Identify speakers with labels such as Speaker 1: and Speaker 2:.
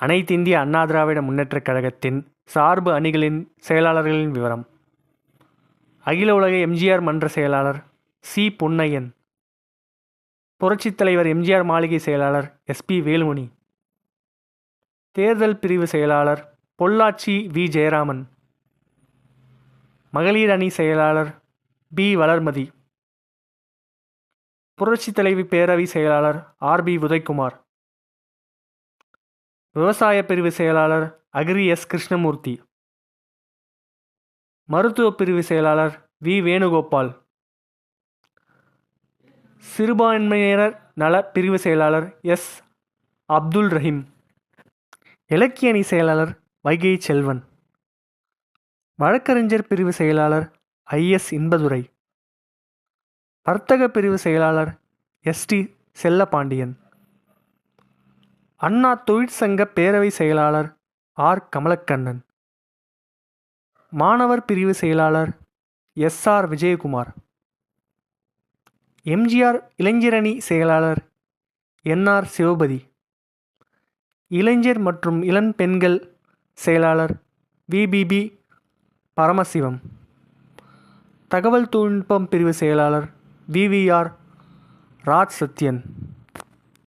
Speaker 1: அனைத்திந்திய அண்ணா திராவிட முன்னேற்றக் கழகத்தின் சார்பு அணிகளின் செயலாளர்களின் விவரம். அகில உலக எம்ஜிஆர் மன்ற செயலாளர் சி. பொன்னையன். புரட்சித் தலைவர் எம்ஜிஆர் மாளிகை செயலாளர் எஸ்பி வேலுமணி. தேர்தல் பிரிவு செயலாளர் பொள்ளாச்சி வி. ஜெயராமன். மகளிர் அணி செயலாளர் பி. வளர்மதி. புரட்சித் தலைவி பேரவை செயலாளர் ஆர். பி. உதயகுமார். விவசாய பிரிவு செயலாளர் அகிரி எஸ். கிருஷ்ணமூர்த்தி. மருத்துவ பிரிவு செயலாளர் வி. வேணுகோபால். சிறுபான்மையினர் நல பிரிவு செயலாளர் எஸ். அப்துல் ரஹீம். இலக்கிய அணி செயலாளர் வைகை செல்வன். வழக்கறிஞர் பிரிவு செயலாளர் ஐஎஸ் இன்பதுரை. வர்த்தக பிரிவு செயலாளர் எஸ்டி செல்லபாண்டியன். அண்ணா தொழிற்சங்க பேரவை செயலாளர் ஆர். கமலக்கண்ணன். மாணவர் பிரிவு செயலாளர் எஸ். ஆர். விஜயகுமார். எம்ஜிஆர் இளைஞரணி செயலாளர் என்ஆர் சிவபதி. இளைஞர் மற்றும் இளம் பெண்கள் செயலாளர் விபிபி பரமசிவம். தகவல் தொழில்நுட்பம் பிரிவு செயலாளர் விவிஆர் ராஜ் சத்யன்